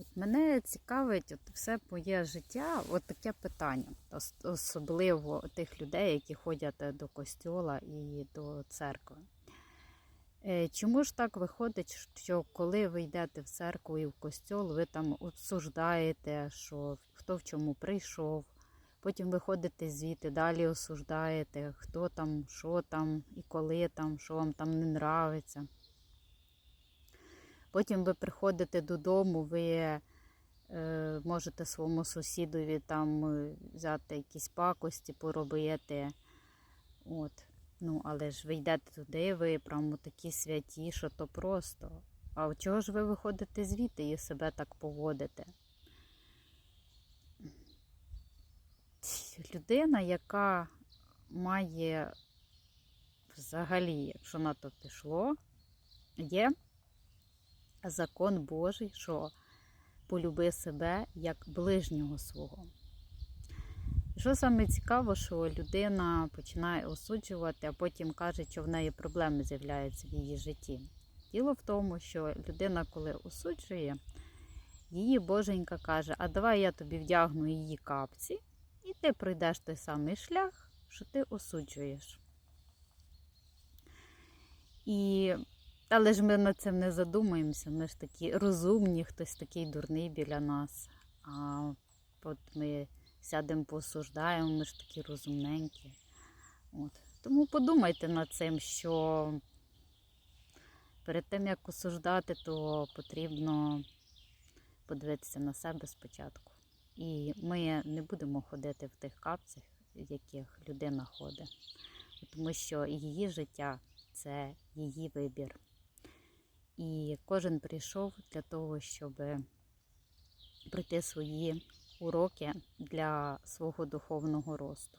От мене цікавить от все моє життя, от таке питання, особливо тих людей, які ходять е, до костьола і до церкви. Е, Чому ж так виходить, що коли ви йдете в церкву і в костьол, ви там обсуждаєте, що хто в чому прийшов, потім виходите звідти, далі осуждаєте, хто там, що там і коли там, що вам там не нравиться. Потім ви приходите додому, ви е, можете своєму сусідові там е, взяти якісь пакості, поробити. От. Ну, але ж ви йдете туди, ви прямо такі святі, що то просто. А чого ж ви виходите звідти і себе так поводите? Людина, яка має взагалі, якщо на то пішло, є закон Божий, що полюби себе як ближнього свого. І що саме цікаво, що людина починає осуджувати, а потім каже, що в неї проблеми з'являються в її житті. Діло в тому, що людина, коли осуджує, її боженька каже: А давай я тобі вдягну її капці, і ти пройдеш той самий шлях, що ти осуджуєш. І але ж ми над цим не задумуємося. Ми ж такі розумні, хтось такий дурний біля нас. А от ми сядемо, посуждаємо, ми ж такі розумненькі. От. Тому подумайте над цим, що перед тим, як осуждати, то потрібно подивитися на себе спочатку. І ми не будемо ходити в тих капцях, в яких людина ходить, тому що її життя це її вибір. І кожен прийшов для того, щоб пройти свої уроки для свого духовного росту.